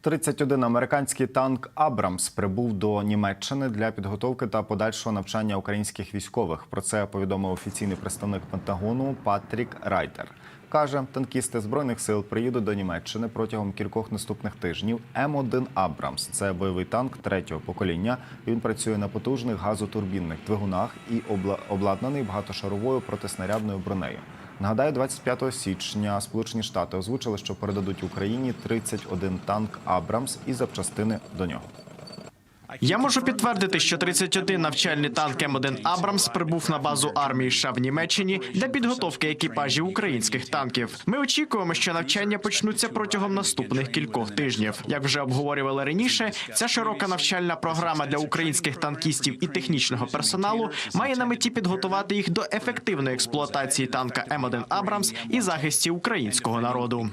31 американський танк Абрамс прибув до Німеччини для підготовки та подальшого навчання українських військових. Про це повідомив офіційний представник Пентагону Патрік Райтер. Каже, танкісти збройних сил приїдуть до Німеччини протягом кількох наступних тижнів. М1 Абрамс це бойовий танк третього покоління. Він працює на потужних газотурбінних двигунах і обладнаний багатошаровою протиснарядною бронею. Нагадаю, 25 січня Сполучені Штати озвучили, що передадуть Україні 31 танк Абрамс і запчастини до нього. Я можу підтвердити, що 31 навчальний танк М1 Абрамс прибув на базу армії США в Німеччині для підготовки екіпажів українських танків. Ми очікуємо, що навчання почнуться протягом наступних кількох тижнів. Як вже обговорювали раніше, ця широка навчальна програма для українських танкістів і технічного персоналу має на меті підготувати їх до ефективної експлуатації танка М1 Абрамс і захисті українського народу.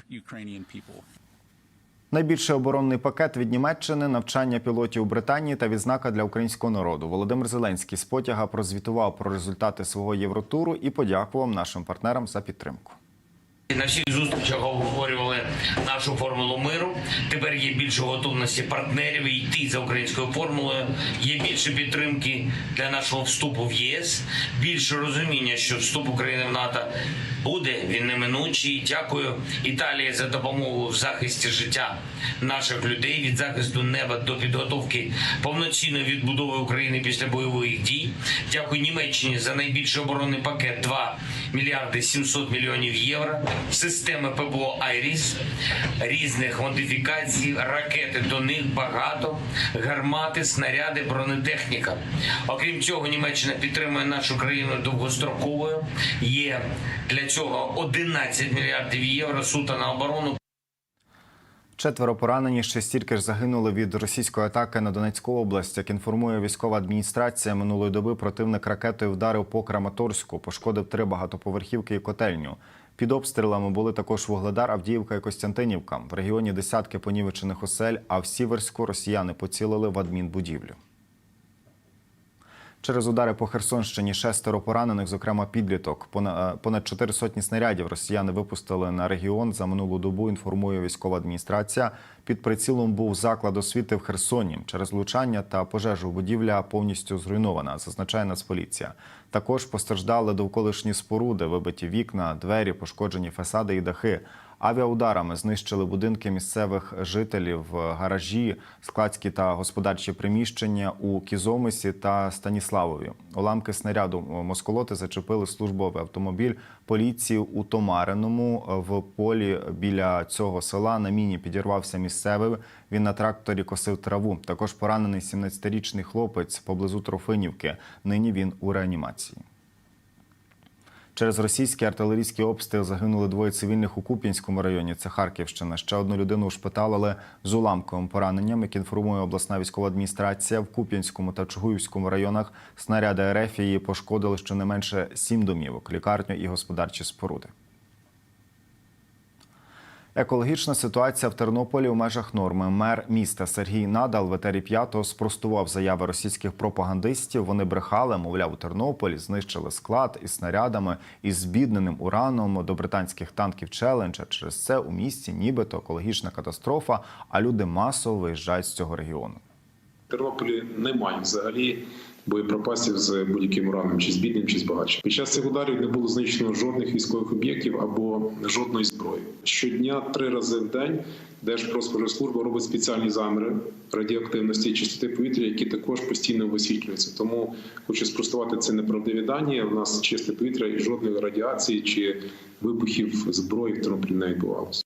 Найбільший оборонний пакет від Німеччини, навчання пілотів у Британії та відзнака для українського народу. Володимир Зеленський з потяга прозвітував про результати свого євротуру і подякував нашим партнерам за підтримку. На всіх зустрічах обговорювали нашу формулу миру. Тепер є більше готовності партнерів йти за українською формулою. Є більше підтримки для нашого вступу в ЄС, більше розуміння, що вступ України в НАТО буде. Він неминучий. Дякую Італії за допомогу в захисті життя наших людей від захисту неба до підготовки повноцінної відбудови України після бойових дій. Дякую Німеччині за найбільший оборонний пакет 2 мільярди 700 мільйонів євро. Системи ППО Айріс різних модифікацій, ракети до них багато, гармати, снаряди, бронетехніка. Окрім цього, Німеччина підтримує нашу країну довгостроковою. Є для цього 11 мільярдів євро суто на оборону. Четверо поранені, ще стільки ж загинули від російської атаки на Донецьку область. Як інформує військова адміністрація, минулої доби противник ракетою вдарив по Краматорську, пошкодив три багатоповерхівки і котельню. Під обстрілами були також Вугледар, Авдіївка і Костянтинівка. В регіоні десятки понівечених осель, а в Сіверську росіяни поцілили в адмінбудівлю. Через удари по Херсонщині шестеро поранених, зокрема підліток. Е, Понад чотири сотні снарядів росіяни випустили на регіон за минулу добу. Інформує військова адміністрація. Під прицілом був заклад освіти в Херсоні. Через влучання та пожежу будівля повністю зруйнована. Зазначає Нацполіція. Також постраждали довколишні споруди, вибиті вікна, двері, пошкоджені фасади і дахи. Авіаударами знищили будинки місцевих жителів, гаражі, складські та господарчі приміщення у Кізомисі та Станіславові. Уламки снаряду москолоти зачепили службовий автомобіль поліції у Томариному. В полі біля цього села на міні підірвався місцевий. Він на тракторі косив траву. Також поранений 17-річний хлопець поблизу Трофинівки. Нині він у реанімації. Через російський артилерійський обстріл загинули двоє цивільних у Куп'янському районі. Це Харківщина. Ще одну людину ушпиталили з уламковим пораненням. Як інформує обласна військова адміністрація, в Куп'янському та Чугуївському районах снаряди РФ її пошкодили щонайменше сім домівок, лікарню і господарчі споруди. Екологічна ситуація в Тернополі у межах норми. Мер міста Сергій Надал в етері п'ятого спростував заяви російських пропагандистів. Вони брехали, мовляв, у Тернополі знищили склад із снарядами із збідненим ураном до британських танків Челенджа. Через це у місті нібито екологічна катастрофа, а люди масово виїжджають з цього регіону. Тернополі немає взагалі боєприпасів з будь-яким ураном, чи з бідним, чи з багатшим. Під час цих ударів не було знищено жодних військових об'єктів або жодної зброї. Щодня три рази в день Держпродспоживслужба робить спеціальні заміри радіоактивності чистоти повітря, які також постійно висвітлюються. Тому хочу спростувати це неправдиві дані. У нас чисте повітря і жодної радіації чи вибухів зброї в Тернополі не відбувалося.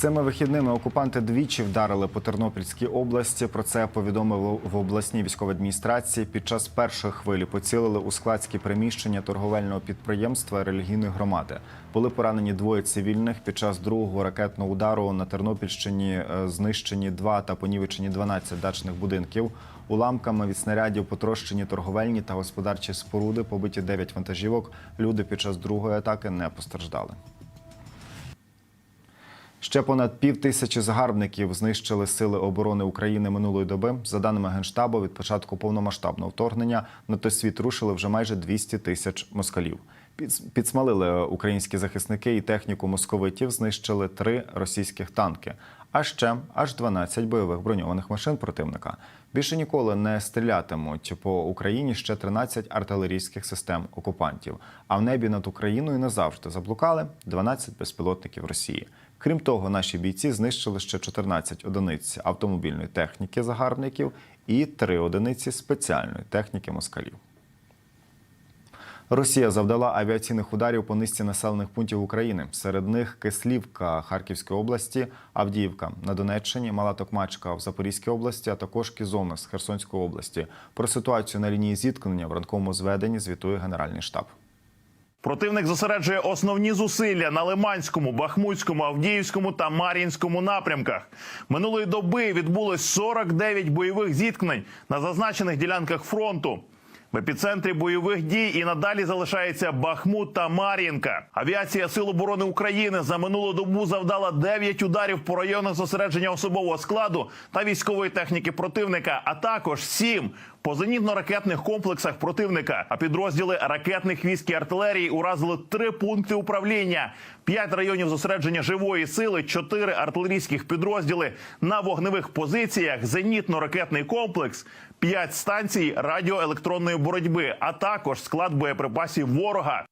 Цими вихідними окупанти двічі вдарили по Тернопільській області. Про це повідомили в обласній військовій адміністрації. Під час першої хвилі поцілили у складські приміщення торговельного підприємства релігійної громади. Були поранені двоє цивільних. Під час другого ракетного удару на Тернопільщині е, знищені два та понівечені 12 дачних будинків. Уламками від снарядів потрощені торговельні та господарчі споруди, побиті 9 вантажівок. Люди під час другої атаки не постраждали. Ще понад пів тисячі загарбників знищили сили оборони України минулої доби. За даними генштабу, від початку повномасштабного вторгнення на той світ рушили вже майже 200 тисяч москалів. Підс- Підсмалили українські захисники і техніку московитів, знищили три російських танки. А ще аж 12 бойових броньованих машин противника. Більше ніколи не стрілятимуть по Україні ще 13 артилерійських систем окупантів. А в небі над Україною назавжди заблукали 12 безпілотників Росії. Крім того, наші бійці знищили ще 14 одиниць автомобільної техніки загарбників і 3 одиниці спеціальної техніки москалів. Росія завдала авіаційних ударів по низці населених пунктів України. Серед них Кислівка Харківської області, Авдіївка на Донеччині, Мала Токмачка в Запорізькій області, а також Кізовна з Херсонської області. Про ситуацію на лінії зіткнення в ранковому зведенні звітує Генеральний штаб. Противник зосереджує основні зусилля на Лиманському, Бахмутському, Авдіївському та Мар'їнському напрямках. Минулої доби відбулось 49 бойових зіткнень на зазначених ділянках фронту. В епіцентрі бойових дій і надалі залишається Бахмут та Мар'їнка. Авіація Сил оборони України за минулу добу завдала 9 ударів по районах зосередження особового складу та військової техніки противника, а також 7 по зенітно-ракетних комплексах противника. А підрозділи ракетних військ і артилерії уразили три пункти управління, п'ять районів зосередження живої сили, чотири артилерійських підрозділи на вогневих позиціях, зенітно-ракетний комплекс, п'ять станцій радіоелектронної боротьби, а також склад боєприпасів ворога.